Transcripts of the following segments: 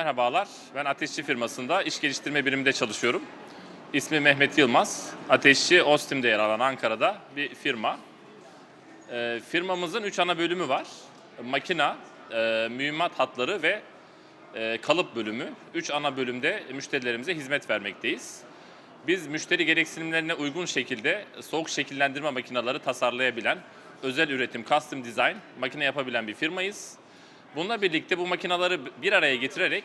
Merhabalar, ben Ateşçi firmasında iş geliştirme biriminde çalışıyorum. İsmi Mehmet Yılmaz. Ateşçi Ostim'de yer alan Ankara'da bir firma. Ee, firmamızın üç ana bölümü var. Makina, e, mühimmat hatları ve e, kalıp bölümü. Üç ana bölümde müşterilerimize hizmet vermekteyiz. Biz müşteri gereksinimlerine uygun şekilde soğuk şekillendirme makineleri tasarlayabilen, özel üretim, custom design makine yapabilen bir firmayız. Bununla birlikte bu makinaları bir araya getirerek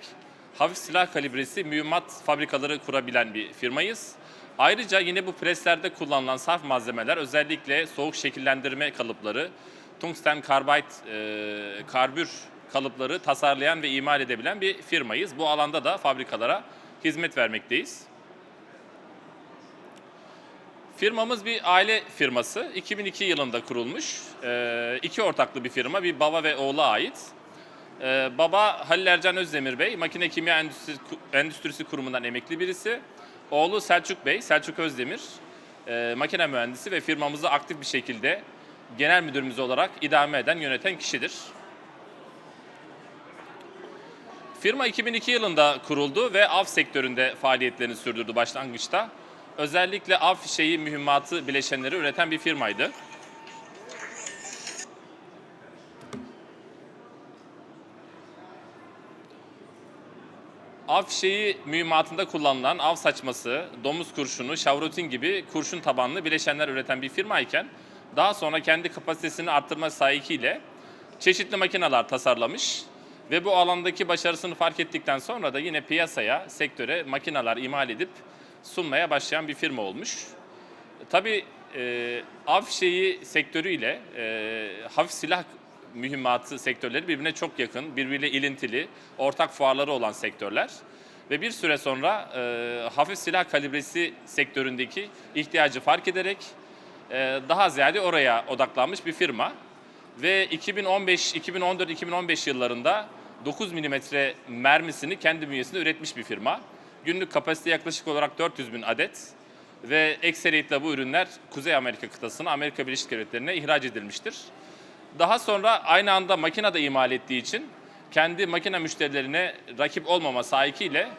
hafif silah kalibresi mühimmat fabrikaları kurabilen bir firmayız. Ayrıca yine bu preslerde kullanılan saf malzemeler özellikle soğuk şekillendirme kalıpları, tungsten karbit, e, karbür kalıpları tasarlayan ve imal edebilen bir firmayız. Bu alanda da fabrikalara hizmet vermekteyiz. Firmamız bir aile firması. 2002 yılında kurulmuş. Ee, iki ortaklı bir firma. Bir baba ve oğula ait. Ee, baba Halil Ercan Özdemir Bey, Makine Kimya Endüstrisi, Endüstrisi Kurumu'ndan emekli birisi. Oğlu Selçuk Bey, Selçuk Özdemir, e, makine mühendisi ve firmamızı aktif bir şekilde genel müdürümüz olarak idame eden, yöneten kişidir. Firma 2002 yılında kuruldu ve av sektöründe faaliyetlerini sürdürdü başlangıçta. Özellikle av fişeği mühimmatı bileşenleri üreten bir firmaydı. Av fişeği mühimmatında kullanılan av saçması, domuz kurşunu, şavrotin gibi kurşun tabanlı bileşenler üreten bir firma iken daha sonra kendi kapasitesini arttırma sahikiyle çeşitli makineler tasarlamış ve bu alandaki başarısını fark ettikten sonra da yine piyasaya, sektöre makineler imal edip sunmaya başlayan bir firma olmuş. Tabii e, av fişeği sektörüyle e, hafif silah mühimmatı sektörleri birbirine çok yakın, birbiriyle ilintili, ortak fuarları olan sektörler. Ve bir süre sonra e, hafif silah kalibresi sektöründeki ihtiyacı fark ederek e, daha ziyade oraya odaklanmış bir firma. Ve 2015, 2014, 2015 yıllarında 9 milimetre mermisini kendi bünyesinde üretmiş bir firma. Günlük kapasite yaklaşık olarak 400 bin adet ve ekseriyetle bu ürünler Kuzey Amerika kıtasına, Amerika Birleşik Devletleri'ne ihraç edilmiştir. Daha sonra aynı anda makine de imal ettiği için kendi makine müşterilerine rakip olmama sahikiyle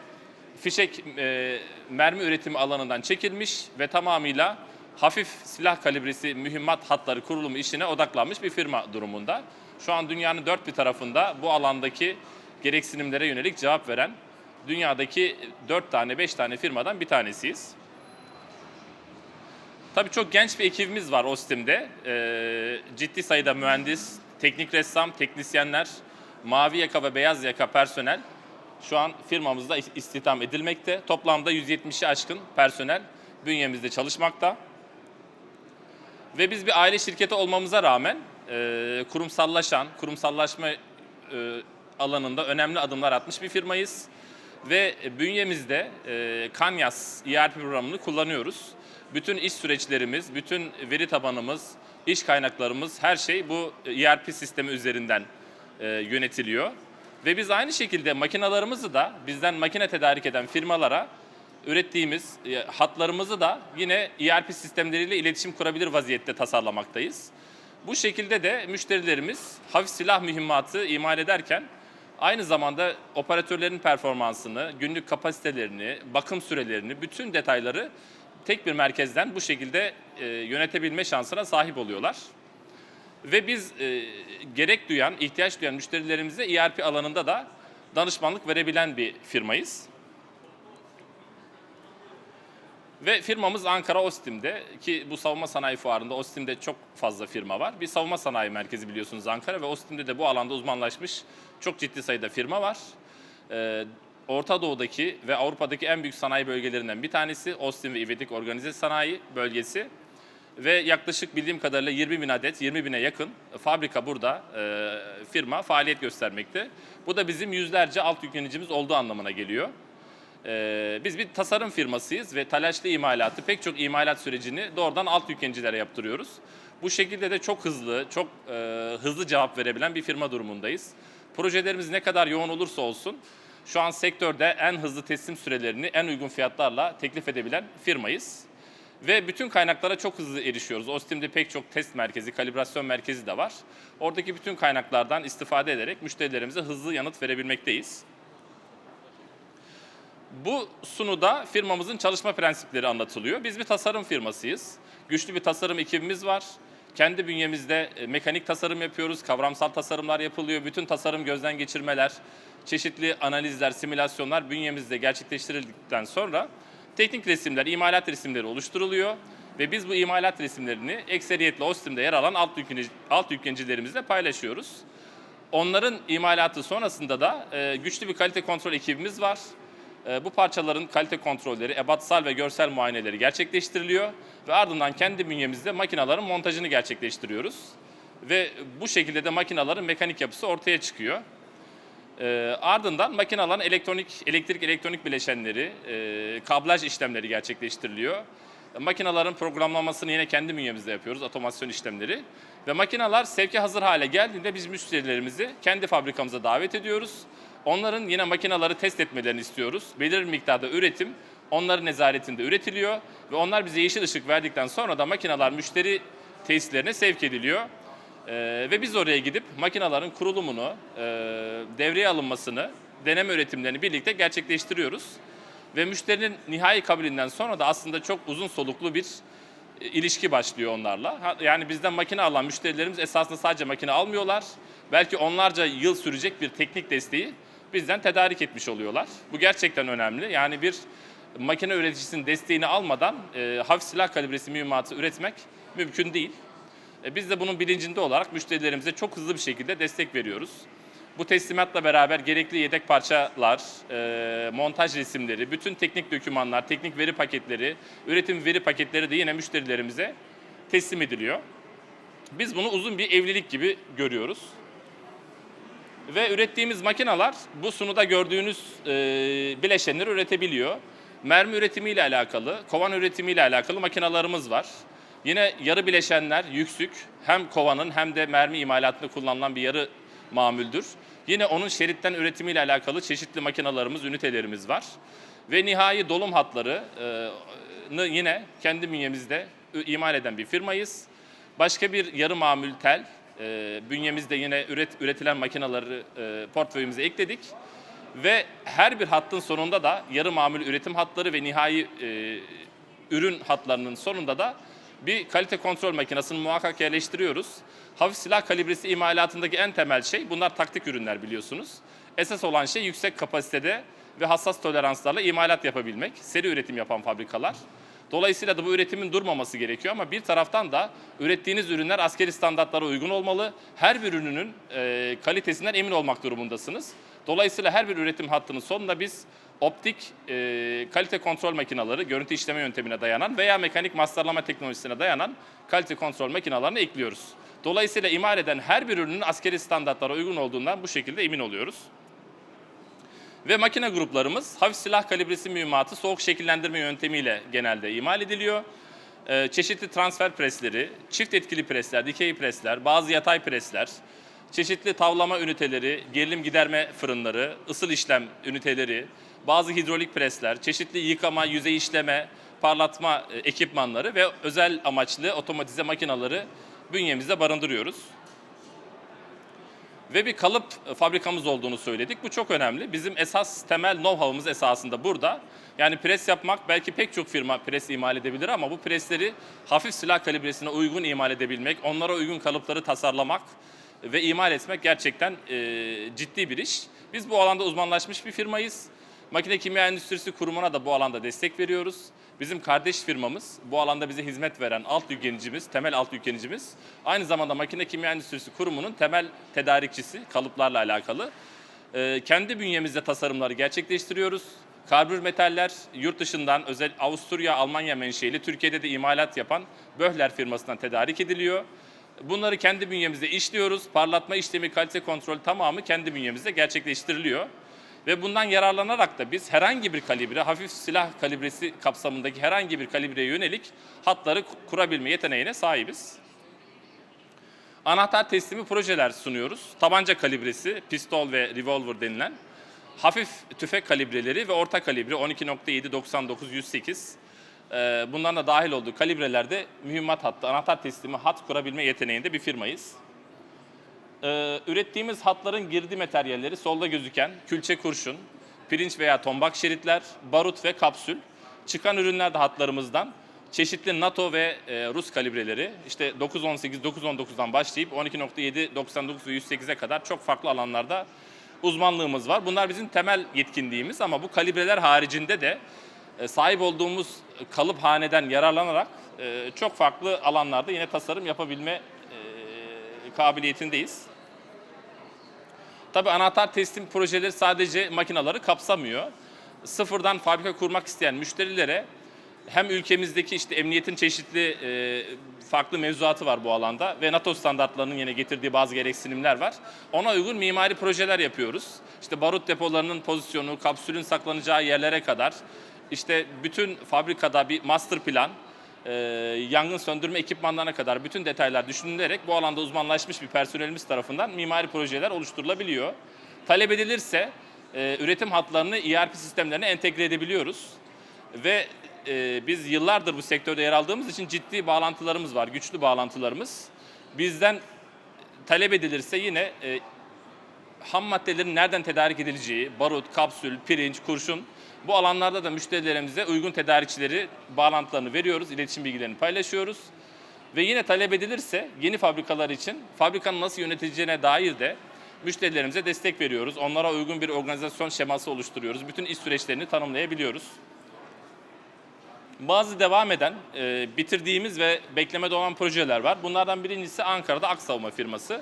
fişek e, mermi üretimi alanından çekilmiş ve tamamıyla hafif silah kalibresi mühimmat hatları kurulumu işine odaklanmış bir firma durumunda. Şu an dünyanın dört bir tarafında bu alandaki gereksinimlere yönelik cevap veren dünyadaki dört tane beş tane firmadan bir tanesiyiz. Tabii çok genç bir ekibimiz var OSTİM'de. Ee, ciddi sayıda mühendis, teknik ressam, teknisyenler, mavi yaka ve beyaz yaka personel şu an firmamızda istihdam edilmekte. Toplamda 170'i aşkın personel bünyemizde çalışmakta. Ve biz bir aile şirketi olmamıza rağmen e, kurumsallaşan, kurumsallaşma e, alanında önemli adımlar atmış bir firmayız. Ve bünyemizde e, Kanyas ERP programını kullanıyoruz. Bütün iş süreçlerimiz, bütün veri tabanımız, iş kaynaklarımız her şey bu ERP sistemi üzerinden e, yönetiliyor. Ve biz aynı şekilde makinalarımızı da bizden makine tedarik eden firmalara ürettiğimiz e, hatlarımızı da yine ERP sistemleriyle iletişim kurabilir vaziyette tasarlamaktayız. Bu şekilde de müşterilerimiz hafif silah mühimmatı imal ederken aynı zamanda operatörlerin performansını, günlük kapasitelerini, bakım sürelerini, bütün detayları tek bir merkezden bu şekilde e, yönetebilme şansına sahip oluyorlar. Ve biz e, gerek duyan, ihtiyaç duyan müşterilerimize ERP alanında da danışmanlık verebilen bir firmayız. Ve firmamız Ankara Ostim'de ki bu savunma sanayi fuarında Ostim'de çok fazla firma var. Bir savunma sanayi merkezi biliyorsunuz Ankara ve Ostim'de de bu alanda uzmanlaşmış çok ciddi sayıda firma var. Ee, Orta Doğu'daki ve Avrupa'daki en büyük sanayi bölgelerinden bir tanesi Ostim ve İvedik Organize Sanayi Bölgesi. Ve yaklaşık bildiğim kadarıyla 20 bin adet, 20 bine yakın fabrika burada e, firma faaliyet göstermekte. Bu da bizim yüzlerce alt yüklenicimiz olduğu anlamına geliyor. Ee, biz bir tasarım firmasıyız ve talaşlı imalatı, pek çok imalat sürecini doğrudan alt yüklenicilere yaptırıyoruz. Bu şekilde de çok hızlı, çok e, hızlı cevap verebilen bir firma durumundayız. Projelerimiz ne kadar yoğun olursa olsun şu an sektörde en hızlı teslim sürelerini en uygun fiyatlarla teklif edebilen firmayız. Ve bütün kaynaklara çok hızlı erişiyoruz. Ostim'de pek çok test merkezi, kalibrasyon merkezi de var. Oradaki bütün kaynaklardan istifade ederek müşterilerimize hızlı yanıt verebilmekteyiz. Bu sunuda firmamızın çalışma prensipleri anlatılıyor. Biz bir tasarım firmasıyız. Güçlü bir tasarım ekibimiz var. Kendi bünyemizde e, mekanik tasarım yapıyoruz, kavramsal tasarımlar yapılıyor. Bütün tasarım gözden geçirmeler, çeşitli analizler, simülasyonlar bünyemizde gerçekleştirildikten sonra teknik resimler, imalat resimleri oluşturuluyor. Ve biz bu imalat resimlerini ekseriyetle OSTİM'de yer alan alt, yüklenici, alt yüklenicilerimizle paylaşıyoruz. Onların imalatı sonrasında da e, güçlü bir kalite kontrol ekibimiz var. E, bu parçaların kalite kontrolleri, ebatsal ve görsel muayeneleri gerçekleştiriliyor ve ardından kendi bünyemizde makinaların montajını gerçekleştiriyoruz. Ve bu şekilde de makinaların mekanik yapısı ortaya çıkıyor. E, ardından makinaların elektronik, elektrik elektronik bileşenleri, e, kablaj işlemleri gerçekleştiriliyor. E, Makinaların programlamasını yine kendi bünyemizde yapıyoruz, otomasyon işlemleri. Ve makinalar sevke hazır hale geldiğinde biz müşterilerimizi kendi fabrikamıza davet ediyoruz. Onların yine makinaları test etmelerini istiyoruz. Belirli miktarda üretim onların nezaretinde üretiliyor ve onlar bize yeşil ışık verdikten sonra da makinalar müşteri tesislerine sevk ediliyor. Ee, ve biz oraya gidip makinaların kurulumunu, e, devreye alınmasını, deneme üretimlerini birlikte gerçekleştiriyoruz. Ve müşterinin nihai kabulünden sonra da aslında çok uzun soluklu bir e, ilişki başlıyor onlarla. Yani bizden makine alan müşterilerimiz esasında sadece makine almıyorlar. Belki onlarca yıl sürecek bir teknik desteği bizden tedarik etmiş oluyorlar. Bu gerçekten önemli. Yani bir makine üreticisinin desteğini almadan e, hafif silah kalibresi mühimmatı üretmek mümkün değil. E, Biz de bunun bilincinde olarak müşterilerimize çok hızlı bir şekilde destek veriyoruz. Bu teslimatla beraber gerekli yedek parçalar, e, montaj resimleri, bütün teknik dokümanlar, teknik veri paketleri, üretim veri paketleri de yine müşterilerimize teslim ediliyor. Biz bunu uzun bir evlilik gibi görüyoruz. Ve ürettiğimiz makineler bu sunuda gördüğünüz e, bileşenleri üretebiliyor. Mermi üretimiyle alakalı, kovan üretimiyle alakalı makinalarımız var. Yine yarı bileşenler yüksük. Hem kovanın hem de mermi imalatında kullanılan bir yarı mamuldür. Yine onun şeritten üretimiyle alakalı çeşitli makinalarımız, ünitelerimiz var. Ve nihai dolum hatlarını yine kendi bünyemizde imal eden bir firmayız. Başka bir yarı mamül tel, e, bünyemizde yine üret, üretilen makinaları e, portföyümüze ekledik. Ve her bir hattın sonunda da yarı mamül üretim hatları ve nihai e, ürün hatlarının sonunda da bir kalite kontrol makinesini muhakkak yerleştiriyoruz. Hafif silah kalibresi imalatındaki en temel şey, bunlar taktik ürünler biliyorsunuz. Esas olan şey yüksek kapasitede ve hassas toleranslarla imalat yapabilmek, seri üretim yapan fabrikalar. Dolayısıyla da bu üretimin durmaması gerekiyor ama bir taraftan da ürettiğiniz ürünler askeri standartlara uygun olmalı. Her bir ürünün e, kalitesinden emin olmak durumundasınız. Dolayısıyla her bir üretim hattının sonunda biz optik e, kalite kontrol makineleri, görüntü işleme yöntemine dayanan veya mekanik masterlama teknolojisine dayanan kalite kontrol makinalarını ekliyoruz. Dolayısıyla imal eden her bir ürünün askeri standartlara uygun olduğundan bu şekilde emin oluyoruz. Ve makine gruplarımız hafif silah kalibresi mühimmatı soğuk şekillendirme yöntemiyle genelde imal ediliyor. Ee, çeşitli transfer presleri, çift etkili presler, dikey presler, bazı yatay presler, çeşitli tavlama üniteleri, gerilim giderme fırınları, ısıl işlem üniteleri, bazı hidrolik presler, çeşitli yıkama, yüzey işleme, parlatma e, ekipmanları ve özel amaçlı otomatize makinaları bünyemizde barındırıyoruz ve bir kalıp fabrikamız olduğunu söyledik. Bu çok önemli. Bizim esas temel know-how'ımız esasında burada. Yani pres yapmak belki pek çok firma pres imal edebilir ama bu presleri hafif silah kalibresine uygun imal edebilmek, onlara uygun kalıpları tasarlamak ve imal etmek gerçekten e, ciddi bir iş. Biz bu alanda uzmanlaşmış bir firmayız. Makine Kimya Endüstrisi Kurumu'na da bu alanda destek veriyoruz. Bizim kardeş firmamız, bu alanda bize hizmet veren alt yüklenicimiz, temel alt yüklenicimiz. Aynı zamanda Makine Kimya Endüstrisi Kurumu'nun temel tedarikçisi, kalıplarla alakalı. Ee, kendi bünyemizde tasarımları gerçekleştiriyoruz. Karbür metaller yurt dışından özel Avusturya, Almanya menşeli Türkiye'de de imalat yapan Böhler firmasından tedarik ediliyor. Bunları kendi bünyemizde işliyoruz. Parlatma işlemi, kalite kontrol tamamı kendi bünyemizde gerçekleştiriliyor. Ve bundan yararlanarak da biz herhangi bir kalibre, hafif silah kalibresi kapsamındaki herhangi bir kalibreye yönelik hatları ku- kurabilme yeteneğine sahibiz. Anahtar teslimi projeler sunuyoruz. Tabanca kalibresi, pistol ve revolver denilen. Hafif tüfek kalibreleri ve orta kalibre 12.7, 99, 108. Ee, Bunların da dahil olduğu kalibrelerde mühimmat hattı, anahtar teslimi hat kurabilme yeteneğinde bir firmayız. Ee, ürettiğimiz hatların girdi materyalleri solda gözüken külçe kurşun, pirinç veya tombak şeritler, barut ve kapsül. Çıkan ürünler de hatlarımızdan çeşitli NATO ve e, Rus kalibreleri işte 9.18, 9.19'dan başlayıp 12.7, 99 ve 108'e kadar çok farklı alanlarda uzmanlığımız var. Bunlar bizim temel yetkinliğimiz ama bu kalibreler haricinde de e, sahip olduğumuz kalıp haneden yararlanarak e, çok farklı alanlarda yine tasarım yapabilme e, kabiliyetindeyiz. Tabii anahtar teslim projeleri sadece makinaları kapsamıyor. Sıfırdan fabrika kurmak isteyen müşterilere hem ülkemizdeki işte emniyetin çeşitli e, farklı mevzuatı var bu alanda ve NATO standartlarının yine getirdiği bazı gereksinimler var. Ona uygun mimari projeler yapıyoruz. İşte barut depolarının pozisyonu, kapsülün saklanacağı yerlere kadar işte bütün fabrikada bir master plan, e, yangın söndürme ekipmanlarına kadar bütün detaylar düşünülerek bu alanda uzmanlaşmış bir personelimiz tarafından mimari projeler oluşturulabiliyor. Talep edilirse e, üretim hatlarını ERP sistemlerine entegre edebiliyoruz. Ve e, biz yıllardır bu sektörde yer aldığımız için ciddi bağlantılarımız var, güçlü bağlantılarımız. Bizden talep edilirse yine e, ham maddelerin nereden tedarik edileceği, barut, kapsül, pirinç, kurşun bu alanlarda da müşterilerimize uygun tedarikçileri bağlantılarını veriyoruz, iletişim bilgilerini paylaşıyoruz. Ve yine talep edilirse yeni fabrikalar için fabrikanın nasıl yönetileceğine dair de müşterilerimize destek veriyoruz. Onlara uygun bir organizasyon şeması oluşturuyoruz. Bütün iş süreçlerini tanımlayabiliyoruz. Bazı devam eden, e, bitirdiğimiz ve beklemede olan projeler var. Bunlardan birincisi Ankara'da Aksavunma firması.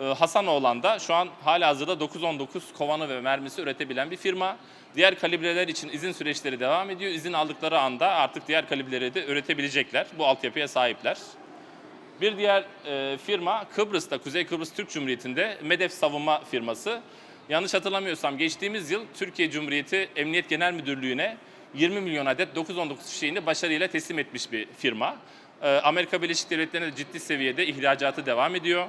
E, Hasanoğlan'da şu an hala hazırda 919 kovanı ve mermisi üretebilen bir firma. Diğer kalibreler için izin süreçleri devam ediyor. İzin aldıkları anda artık diğer kalibreleri de üretebilecekler. Bu altyapıya sahipler. Bir diğer e, firma Kıbrıs'ta, Kuzey Kıbrıs Türk Cumhuriyeti'nde MEDEF Savunma firması. Yanlış hatırlamıyorsam geçtiğimiz yıl Türkiye Cumhuriyeti Emniyet Genel Müdürlüğü'ne 20 milyon adet 919 fişeğini başarıyla teslim etmiş bir firma. E, Amerika Birleşik Devletleri'ne de ciddi seviyede ihracatı devam ediyor.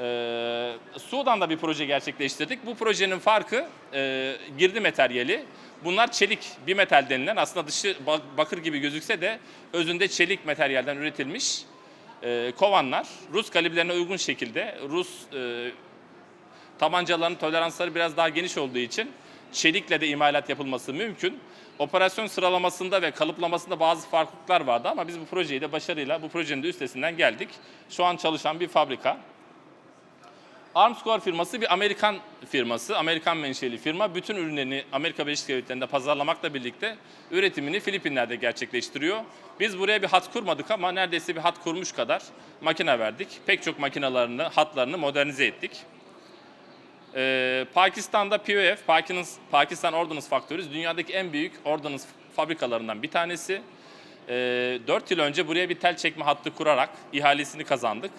Ee, Sudan'da bir proje gerçekleştirdik. Bu projenin farkı e, girdi materyali. Bunlar çelik bir metal denilen aslında dışı bak- bakır gibi gözükse de özünde çelik materyalden üretilmiş e, kovanlar. Rus kalibrelerine uygun şekilde Rus e, tabancaların toleransları biraz daha geniş olduğu için çelikle de imalat yapılması mümkün. Operasyon sıralamasında ve kalıplamasında bazı farklılıklar vardı ama biz bu projeyi de başarıyla bu projenin de üstesinden geldik. Şu an çalışan bir fabrika. Armscor firması bir Amerikan firması, Amerikan menşeli firma. Bütün ürünlerini Amerika Birleşik Devletleri'nde pazarlamakla birlikte üretimini Filipinler'de gerçekleştiriyor. Biz buraya bir hat kurmadık ama neredeyse bir hat kurmuş kadar makine verdik. Pek çok makinalarını, hatlarını modernize ettik. Ee, Pakistan'da POF, Pakistan Ordnance Factories dünyadaki en büyük ordnance fabrikalarından bir tanesi. Ee, 4 yıl önce buraya bir tel çekme hattı kurarak ihalesini kazandık.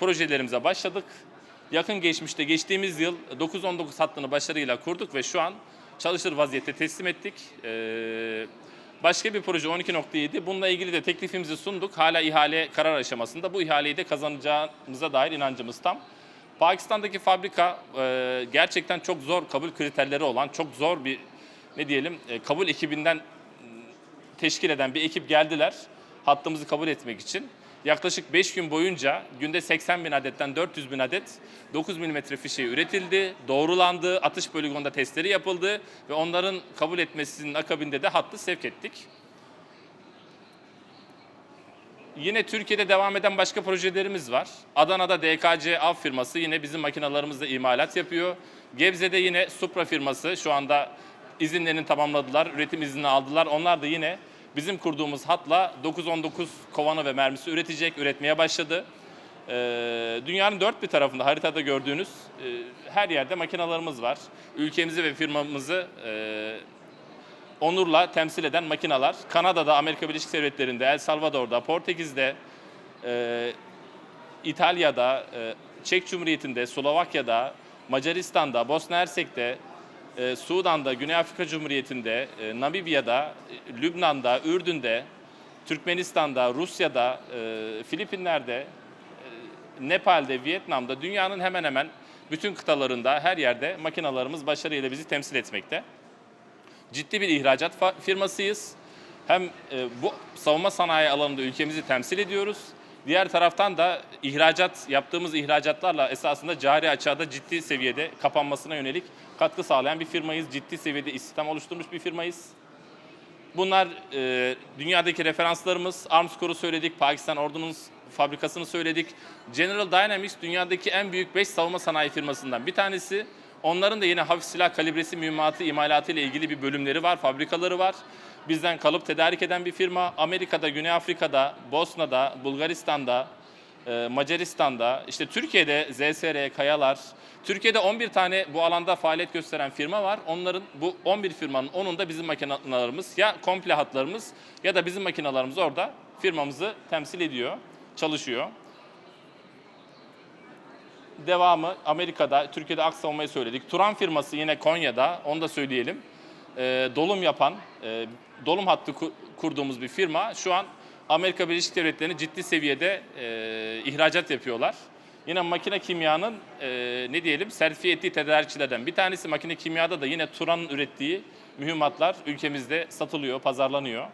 Projelerimize başladık. Yakın geçmişte geçtiğimiz yıl 919 hattını başarıyla kurduk ve şu an çalışır vaziyette teslim ettik. Ee, başka bir proje 12.7. Bununla ilgili de teklifimizi sunduk. Hala ihale karar aşamasında. Bu ihaleyi de kazanacağımıza dair inancımız tam. Pakistan'daki fabrika e, gerçekten çok zor kabul kriterleri olan, çok zor bir ne diyelim e, kabul ekibinden teşkil eden bir ekip geldiler hattımızı kabul etmek için. Yaklaşık 5 gün boyunca günde 80 bin adetten 400 bin adet 9 mm fişeği üretildi, doğrulandı, atış poligonda testleri yapıldı ve onların kabul etmesinin akabinde de hattı sevk ettik. Yine Türkiye'de devam eden başka projelerimiz var. Adana'da DKC Av firması yine bizim makinalarımızla imalat yapıyor. Gebze'de yine Supra firması şu anda izinlerini tamamladılar, üretim iznini aldılar. Onlar da yine bizim kurduğumuz hatla 919 kovanı ve mermisi üretecek, üretmeye başladı. Ee, dünyanın dört bir tarafında haritada gördüğünüz e, her yerde makinalarımız var. Ülkemizi ve firmamızı e, onurla temsil eden makinalar. Kanada'da, Amerika Birleşik Devletleri'nde, El Salvador'da, Portekiz'de, e, İtalya'da, e, Çek Cumhuriyeti'nde, Slovakya'da, Macaristan'da, Bosna Hersek'te, e, Sudan'da, Güney Afrika Cumhuriyeti'nde, e, Namibya'da, e, Lübnan'da, Ürdün'de, Türkmenistan'da, Rusya'da, e, Filipinler'de, Nepal'de, Vietnam'da, dünyanın hemen hemen bütün kıtalarında, her yerde makinalarımız başarıyla bizi temsil etmekte ciddi bir ihracat firmasıyız. Hem bu savunma sanayi alanında ülkemizi temsil ediyoruz. Diğer taraftan da ihracat yaptığımız ihracatlarla esasında cari açığa da ciddi seviyede kapanmasına yönelik katkı sağlayan bir firmayız. Ciddi seviyede istihdam oluşturmuş bir firmayız. Bunlar e, dünyadaki referanslarımız. Armscor'u söyledik, Pakistan Ordu'nun fabrikasını söyledik. General Dynamics dünyadaki en büyük 5 savunma sanayi firmasından bir tanesi. Onların da yine hafif silah kalibresi mühimmatı imalatı ile ilgili bir bölümleri var, fabrikaları var. Bizden kalıp tedarik eden bir firma. Amerika'da, Güney Afrika'da, Bosna'da, Bulgaristan'da, e, Macaristan'da, işte Türkiye'de ZSR, Kayalar, Türkiye'de 11 tane bu alanda faaliyet gösteren firma var. Onların bu 11 firmanın 10'unda bizim makinelerimiz ya komple hatlarımız ya da bizim makinalarımız orada firmamızı temsil ediyor, çalışıyor. Devamı Amerika'da, Türkiye'de Ak Savunma'yı söyledik. Turan firması yine Konya'da, onu da söyleyelim. E, dolum yapan, e, dolum hattı ku- kurduğumuz bir firma. Şu an Amerika Birleşik Devletleri'ne ciddi seviyede e, ihracat yapıyorlar. Yine makine kimyanın e, ne diyelim sertifiye ettiği tedarikçilerden bir tanesi. Makine kimyada da yine Turan'ın ürettiği mühimmatlar ülkemizde satılıyor, pazarlanıyor.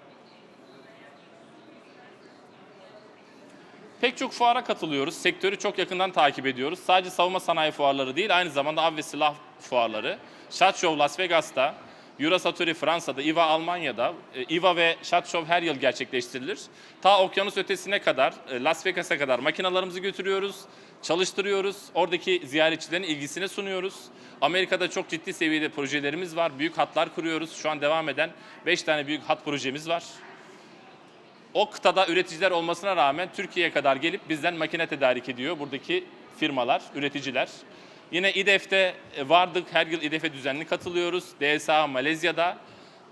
Pek çok fuara katılıyoruz. Sektörü çok yakından takip ediyoruz. Sadece savunma sanayi fuarları değil, aynı zamanda av ve silah fuarları. SHOT Show Las Vegas'ta, Eurosatory Fransa'da, IVA Almanya'da, e, IVA ve SHOT Show her yıl gerçekleştirilir. Ta okyanus ötesine kadar, e, Las Vegas'a kadar makinalarımızı götürüyoruz, çalıştırıyoruz. Oradaki ziyaretçilerin ilgisini sunuyoruz. Amerika'da çok ciddi seviyede projelerimiz var. Büyük hatlar kuruyoruz. Şu an devam eden 5 tane büyük hat projemiz var o kıtada üreticiler olmasına rağmen Türkiye'ye kadar gelip bizden makine tedarik ediyor buradaki firmalar, üreticiler. Yine İDEF'te vardık, her yıl İDEF'e düzenli katılıyoruz. DSA Malezya'da,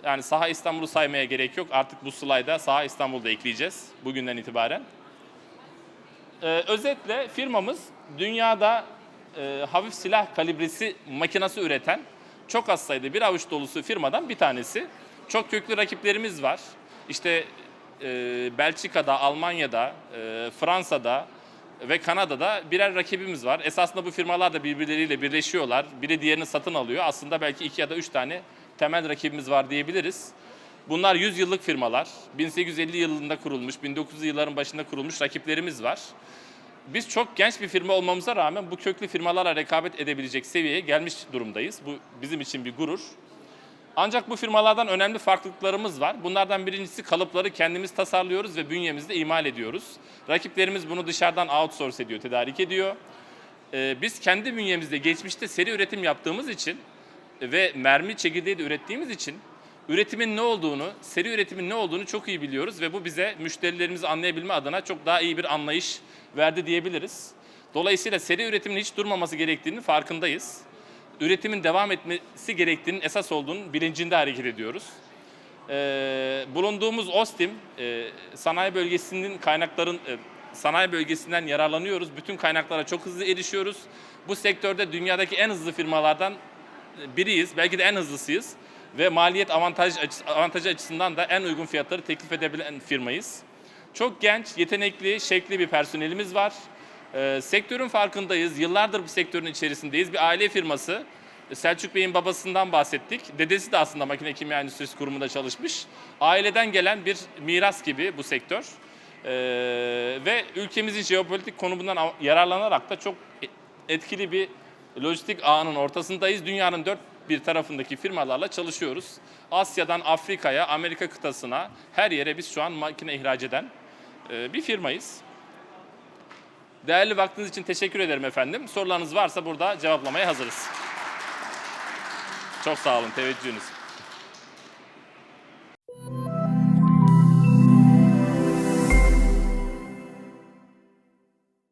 yani Saha İstanbul'u saymaya gerek yok. Artık bu slayda Saha İstanbul'da ekleyeceğiz bugünden itibaren. Ee, özetle firmamız dünyada e, hafif silah kalibresi makinası üreten çok az sayıda bir avuç dolusu firmadan bir tanesi. Çok köklü rakiplerimiz var. İşte e, Belçika'da, Almanya'da, e, Fransa'da ve Kanada'da birer rakibimiz var. Esasında bu firmalar da birbirleriyle birleşiyorlar. Biri diğerini satın alıyor. Aslında belki iki ya da üç tane temel rakibimiz var diyebiliriz. Bunlar 100 yıllık firmalar. 1850 yılında kurulmuş, 1900'lü yılların başında kurulmuş rakiplerimiz var. Biz çok genç bir firma olmamıza rağmen bu köklü firmalarla rekabet edebilecek seviyeye gelmiş durumdayız. Bu bizim için bir gurur. Ancak bu firmalardan önemli farklılıklarımız var. Bunlardan birincisi kalıpları kendimiz tasarlıyoruz ve bünyemizde imal ediyoruz. Rakiplerimiz bunu dışarıdan outsource ediyor, tedarik ediyor. Ee, biz kendi bünyemizde geçmişte seri üretim yaptığımız için ve mermi çekirdeği de ürettiğimiz için üretimin ne olduğunu, seri üretimin ne olduğunu çok iyi biliyoruz ve bu bize müşterilerimizi anlayabilme adına çok daha iyi bir anlayış verdi diyebiliriz. Dolayısıyla seri üretimin hiç durmaması gerektiğini farkındayız üretimin devam etmesi gerektiğinin esas olduğunun bilincinde hareket ediyoruz. Ee, bulunduğumuz Ostim e, sanayi bölgesinin kaynakların e, sanayi bölgesinden yararlanıyoruz. Bütün kaynaklara çok hızlı erişiyoruz. Bu sektörde dünyadaki en hızlı firmalardan biriyiz. Belki de en hızlısıyız ve maliyet avantaj avantajı açısından da en uygun fiyatları teklif edebilen firmayız. Çok genç, yetenekli, şekli bir personelimiz var. Ee, sektörün farkındayız. Yıllardır bu sektörün içerisindeyiz. Bir aile firması. Selçuk Bey'in babasından bahsettik. Dedesi de aslında makine kimya endüstrisi kurumunda çalışmış. Aileden gelen bir miras gibi bu sektör. Ee, ve ülkemizin jeopolitik konumundan yararlanarak da çok e- etkili bir lojistik ağının ortasındayız. Dünyanın dört bir tarafındaki firmalarla çalışıyoruz. Asya'dan Afrika'ya, Amerika kıtasına her yere biz şu an makine ihraç eden e, bir firmayız. Değerli vaktiniz için teşekkür ederim efendim. Sorularınız varsa burada cevaplamaya hazırız. Çok sağ olun teveccühünüz.